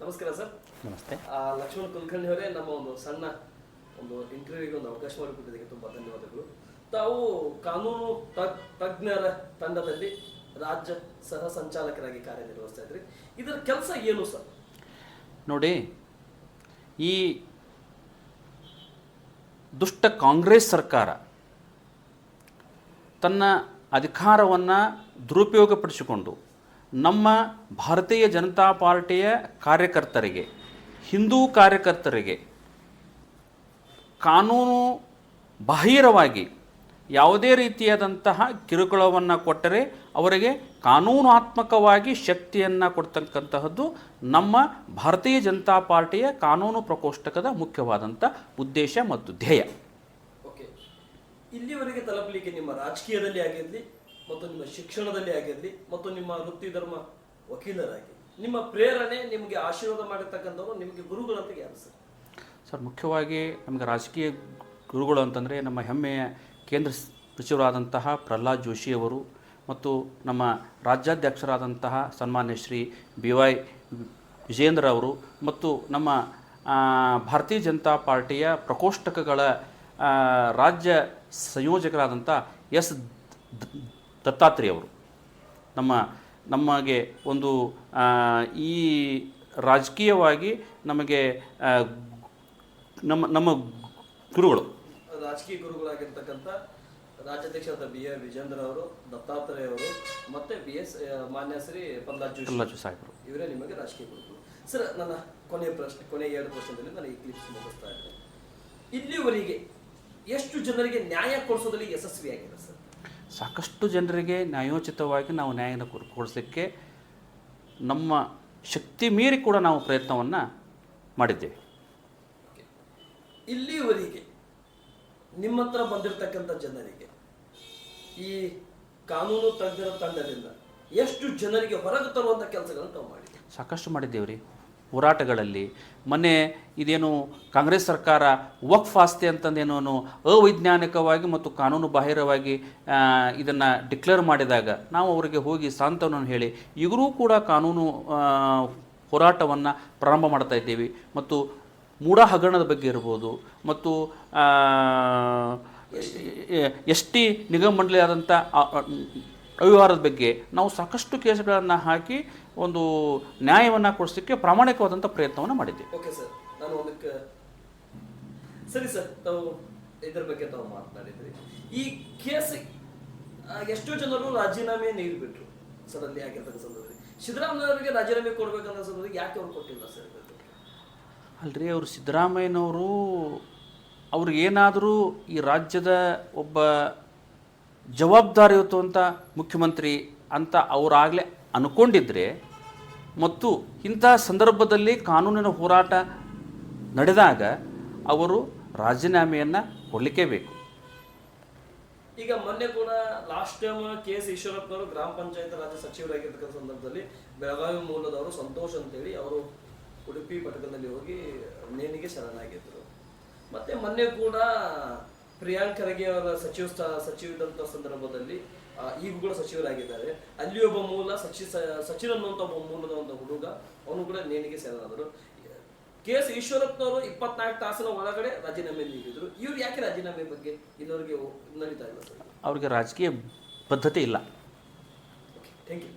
ನಮಸ್ಕಾರ ಸರ್. ನಮಸ್ತೆ. ಆ, ಲಕ್ಷ್ಮಣ್ ಕುಲಕರ್ಣಿ ಅವರೇ ನಮ್ಮ ಒಂದು ಸಣ್ಣ ಒಂದು ಇಂಟರ್ವ್ಯೂಗೆ ಒಂದು ಅವಕಾಶ ಮಾಡಿಕೊಟ್ಟಿದ್ದಕ್ಕೆ ತುಂಬಾ ಧನ್ಯವಾದಗಳು. ತಾವು ಕಾನೂನು ತಜ್ಞರ ತಂಡದಲ್ಲಿ ರಾಜ್ಯ ಸಹ ಸಂಚಾಲಕರಾಗಿ ಕಾರ್ಯನಿರ್ವಹಿಸ್ತಾ ಇದ್ರಿ. ಇದರ ಕೆಲಸ ಏನು ಸರ್? ನೋಡಿ ಈ ದುಷ್ಟ ಕಾಂಗ್ರೆಸ್ ಸರ್ಕಾರ ತನ್ನ ಅಧಿಕಾರವನ್ನು ದುರುಪಯೋಗಪಡಿಸಿಕೊಂಡು ನಮ್ಮ ಭಾರತೀಯ ಜನತಾ ಪಾರ್ಟಿಯ ಕಾರ್ಯಕರ್ತರಿಗೆ, ಹಿಂದೂ ಕಾರ್ಯಕರ್ತರಿಗೆ ಕಾನೂನು ಬಾಹಿರವಾಗಿ ಯಾವುದೇ ರೀತಿಯಾದಂತಹ ಕಿರುಕುಳವನ್ನು ಕೊಟ್ಟರೆ ಅವರಿಗೆ ಕಾನೂನಾತ್ಮಕವಾಗಿ ಶಕ್ತಿಯನ್ನು ಕೊಡ್ತಕ್ಕಂತಹದ್ದು ನಮ್ಮ ಭಾರತೀಯ ಜನತಾ ಪಾರ್ಟಿಯ ಕಾನೂನು ಪ್ರಕೋಷ್ಠಕದ ಮುಖ್ಯವಾದಂಥ ಉದ್ದೇಶ ಮತ್ತು ಧ್ಯೇಯ. ಇಲ್ಲಿವರೆಗೆ ತಲುಪಲಿಕ್ಕೆ ನಿಮ್ಮ ರಾಜಕೀಯದಲ್ಲಿ ಆಗಿರಲಿ ಮತ್ತು ನಿಮ್ಮ ಶಿಕ್ಷಣದಲ್ಲಿ ಆಗಿರಲಿ ಮತ್ತು ನಿಮ್ಮ ವೃತ್ತಿ ಧರ್ಮ ವಕೀಲರಾಗಿ, ನಿಮ್ಮ ಪ್ರೇರಣೆ ನಿಮಗೆ ಆಶೀರ್ವಾದ ಮಾಡಿರ್ತಕ್ಕಂಥವ್ರು ನಿಮಗೆ ಗುರುಗಳಂತ ಯಾರು ಸರ್? ಸರ್, ಮುಖ್ಯವಾಗಿ ನಮಗೆ ರಾಜಕೀಯ ಗುರುಗಳು ಅಂತಂದರೆ ನಮ್ಮ ಹೆಮ್ಮೆಯ ಕೇಂದ್ರ ಸಚಿವರಾದಂತಹ ಪ್ರಹ್ಲಾದ್ ಜೋಶಿಯವರು ಮತ್ತು ನಮ್ಮ ರಾಜ್ಯಾಧ್ಯಕ್ಷರಾದಂತಹ ಸನ್ಮಾನ್ಯ ಶ್ರೀ ಬಿ ವೈ ವಿಜೇಂದ್ರ ಅವರು ಮತ್ತು ನಮ್ಮ ಭಾರತೀಯ ಜನತಾ ಪಾರ್ಟಿಯ ಪ್ರಕೋಷ್ಠಕಗಳ ರಾಜ್ಯ ಸಂಯೋಜಕರಾದಂಥ ಎಸ್ ದ- ದತ್ತಾತ್ರೇಯ ಅವರು. ನಮ್ಮ ನಮಗೆ ಒಂದು ಈ ರಾಜಕೀಯವಾಗಿ ನಮಗೆ ನಮ್ಮ ನಮ್ಮ ಗುರುಗಳು. ರಾಜಕೀಯ ಗುರುಗಳಾಗಿರ್ತಕ್ಕಂಥ ರಾಜ್ಯಾಧ್ಯಕ್ಷರಾದ ಬಿ ಎ ವಿಜೇಂದ್ರ ಅವರು ದತ್ತಾತ್ರೇಯ ಅವರು ಮತ್ತೆ ಬಿ ಎಸ್ ಮಾನ್ಯ ಶ್ರೀ ಪ್ರಹ್ಲಾದ್ ಸಾಹೇಬರು. ಇವರೇ ನಿಮಗೆ ರಾಜಕೀಯ ಗುರುಗಳು. ಸರ್ ನನ್ನ ಕೊನೆಯ ಪ್ರಶ್ನೆ ಕೊನೆಯ ಎರಡು ಪ್ರಶ್ನೆದಲ್ಲಿ ನಾನು ಈ ಕ್ಲಿಪ್ಸ್ ಮುಗಿಸ್ತಾ ಇದ್ದೇನೆ. ಇಲ್ಲಿವರೆಗೆ ಎಷ್ಟು ಜನರಿಗೆ ನ್ಯಾಯ ಕೊಡಿಸೋದ್ರಲ್ಲಿ ಯಶಸ್ವಿಯಾಗಿದೆ ಸರ್? ಸಾಕಷ್ಟು ಜನರಿಗೆ ನ್ಯಾಯೋಚಿತವಾಗಿ ನಾವು ನ್ಯಾಯನ ಕೊಡ್- ಕೊಡಿಸಲಿಕ್ಕೆ ನಮ್ಮ ಶಕ್ತಿ ಮೀರಿ ಕೂಡ ನಾವು ಪ್ರಯತ್ನವನ್ನು ಮಾಡಿದ್ದೇವೆ. ಇಲ್ಲಿವರೆಗೆ ನಿಮ್ಮ ಹತ್ರ ಬಂದಿರತಕ್ಕಂಥ ಜನರಿಗೆ ಈ ಕಾನೂನು ತಜ್ಞರ ತಂಡದಿಂದ ಎಷ್ಟು ಜನರಿಗೆ ಹೊರಗೆ ತರುವಂಥ ಕೆಲಸಗಳನ್ನು ತಾವು ಮಾಡಿ ಸಾಕಷ್ಟು ಮಾಡಿದ್ದೇವೆ ರೀ ಹೋರಾಟಗಳಲ್ಲಿ. ಮೊನ್ನೆ ಇದೇನು ಕಾಂಗ್ರೆಸ್ ಸರ್ಕಾರ ವಕ್ಫ್ ಆಸ್ತಿ ಅಂತಂದೇನು ಅವೈಜ್ಞಾನಿಕವಾಗಿ ಮತ್ತು ಕಾನೂನು ಬಾಹಿರವಾಗಿ ಇದನ್ನು ಡಿಕ್ಲೇರ್ ಮಾಡಿದಾಗ ನಾವು ಅವರಿಗೆ ಹೋಗಿ ಸಾಂತ್ವನವನ್ನು ಹೇಳಿ. ಈಗಲೂ ಕೂಡ ಕಾನೂನು ಹೋರಾಟವನ್ನು ಪ್ರಾರಂಭ ಮಾಡ್ತಾ ಇದ್ದೀವಿ. ಮತ್ತು ಮೂಢ ಹಗರಣದ ಬಗ್ಗೆ ಇರ್ಬೋದು. ಮತ್ತು ಎಸ್ ಟಿ ನಿಗಮ ಮಂಡಳಿ ಆದಂಥ ಅವ್ಯವಹಾರದ ಬಗ್ಗೆ ನಾವು ಸಾಕಷ್ಟು ಕೇಸ್ಗಳನ್ನು ಹಾಕಿ ಒಂದು ನ್ಯಾಯವನ್ನು ಕೊಡಿಸಲಿಕ್ಕೆ ಪ್ರಾಮಾಣಿಕವಾದಂಥ ಪ್ರಯತ್ನವನ್ನು ಮಾಡಿದ್ದೀವಿ. ಓಕೆ ಸರ್ ನಾನು ಒಂದಕ್ಕೆ ಸರಿ ಸರ್ ತಾವು ಇದರ ಬಗ್ಗೆ ತಾವು ಮಾತನಾಡಿದ್ರಿ. ಈ ಕೇಸ್ ಎಷ್ಟೋ ಜನರು ರಾಜೀನಾಮೆ ನೀಡಿಬಿಟ್ರು ಸರ್ ಅಲ್ಲಿ ಆಗಿರ್ತಕ್ಕಂಥ ಸಂದರ್ಭದಲ್ಲಿ. ಸಿದ್ದರಾಮಯ್ಯವರಿಗೆ ರಾಜೀನಾಮೆ ಕೊಡ್ಬೇಕನ್ನೋ ಸಂದರ್ಭದಲ್ಲಿ ಯಾಕೆ ಅವ್ರು ಕೊಟ್ಟಿಲ್ಲ ಸರ್? ಅಲ್ರಿ ಅವರು ಸಿದ್ದರಾಮಯ್ಯನವರು ಅವ್ರಿಗೇನಾದರೂ ಈ ರಾಜ್ಯದ ಒಬ್ಬ ಜವಾಬ್ದಾರಿಯುತವಂಥ ಮುಖ್ಯಮಂತ್ರಿ ಅಂತ ಅವರಾಗಲೇ ಅನ್ಕೊಂಡಿದ್ರೆ ಮತ್ತು ಇಂಥ ಸಂದರ್ಭದಲ್ಲಿ ಕಾನೂನಿನ ಹೋರಾಟ ನಡೆದಾಗ ಅವರು ರಾಜೀನಾಮೆಯನ್ನು ಕೊಡಲಿಕ್ಕೇ ಬೇಕು. ಈಗ ಮೊನ್ನೆ ಕೂಡ ಲಾಸ್ಟ್ ಟೈಮ್ ಕೆ ಎಸ್ ಈಶ್ವರಪ್ಪನವರು ಗ್ರಾಮ ಪಂಚಾಯತ್ ರಾಜ್ಯ ಸಚಿವರಾಗಿರ್ತಕ್ಕಂಥ ಸಂದರ್ಭದಲ್ಲಿ ಬೆಳಗಾವಿ ಮೂಲದವರು ಸಂತೋಷ್ ಅಂತೇಳಿ ಅವರು ಉಡುಪಿ ಪಟ್ಟಣದಲ್ಲಿ ಹೋಗಿ ನೇಣಿಗೆ ಶರಣಾಗಿದ್ದರು. ಮತ್ತೆ ಮೊನ್ನೆ ಕೂಡ ಪ್ರಿಯಾಂಕ್ ಖರ್ಗೆ ಅವರ ಸಚಿವ ಸಚಿವ ಸಚಿವದಂತ ಸಂದರ್ಭದಲ್ಲಿ ಈಗೂ ಈಗ ಕೂಡ ಸಚಿವರಾಗಿದ್ದಾರೆ. ಅಲ್ಲಿ ಒಬ್ಬ ಮೂಲ ಸಚಿ ಸ- ಸಚಿನ್ ಅನ್ನುವಂಥ ಒಬ್ಬ ಮೂಲದ ಒಂದು ಹುಡುಗ ಅವನು ಕೂಡ ನೇಣಿಗೆ ಶರಣಾದರು ಕೆ ಎಸ್ ಈಶ್ವರಪ್ಪನವರು ಇಪ್ಪತ್ನಾಲ್ಕು ತಾಸಿನ ಒಳಗಡೆ ರಾಜೀನಾಮೆ ನೀಡಿದ್ರು. ಇವ್ರು ಯಾಕೆ ರಾಜೀನಾಮೆ ಬಗ್ಗೆ ಇನ್ನೊರಿಗೆ ನಡೀತಾ ಇಲ್ಲ ಅವ್ರಿಗೆ ರಾಜಕೀಯ ಬದ್ಧತೆ ಇಲ್ಲ. Okay thank you